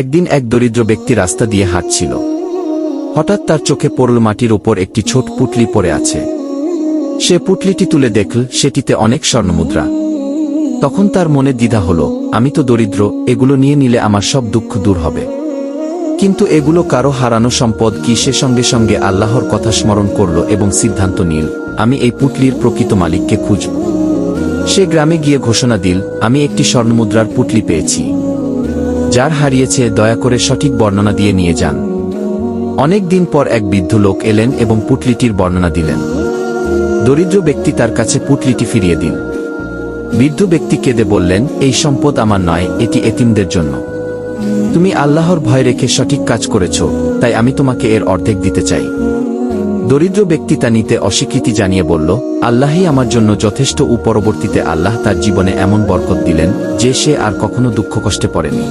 একদিন এক দরিদ্র ব্যক্তি রাস্তা দিয়ে হাঁটছিল। হঠাৎ তার চোখে পড়ল মাটির ওপর একটি ছোট পুটলি পড়ে আছে। সে পুটলিটি তুলে দেখল সেটিতে অনেক স্বর্ণমুদ্রা। তখন তার মনে দ্বিধা হল, আমি তো দরিদ্র, এগুলো নিয়ে নিলে আমার সব দুঃখ দূর হবে। কিন্তু এগুলো কারও হারানো সম্পদ কি সে সঙ্গে সঙ্গে আল্লাহর কথা স্মরণ করল এবং সিদ্ধান্ত নিল, আমি এই পুটলির প্রকৃত মালিককে খুঁজব। সে গ্রামে গিয়ে ঘোষণা দিল, আমি একটি স্বর্ণমুদ্রার পুটলি পেয়েছি। যার হারিয়েছে, দয়া করে সঠিক বর্ণনা দিয়ে নিয়ে যান। অনেক দিন পর এক বৃদ্ধ লোক এলেন এবং পুটলিটির বর্ণনা দিলেন। দরিদ্র ব্যক্তি তার কাছে পুটলিটি ফিরিয়ে দিন। বৃদ্ধ ব্যক্তি কেঁদে বললেন, এই সম্পদ আমার নয়, এটি এতিমদের জন্য। তুমি আল্লাহর ভয় রেখে সঠিক কাজ করেছ, তাই আমি তোমাকে এর অর্ধেক দিতে চাই। দরিদ্র ব্যক্তি তা নিতে অস্বীকৃতি জানিয়ে বলল, আল্লাহই আমার জন্য যথেষ্ট ও পরবর্তীতে আল্লাহ তার জীবনে এমন বরকত দিলেন, যে সে আর কখনো দুঃখ কষ্টে পড়েনি।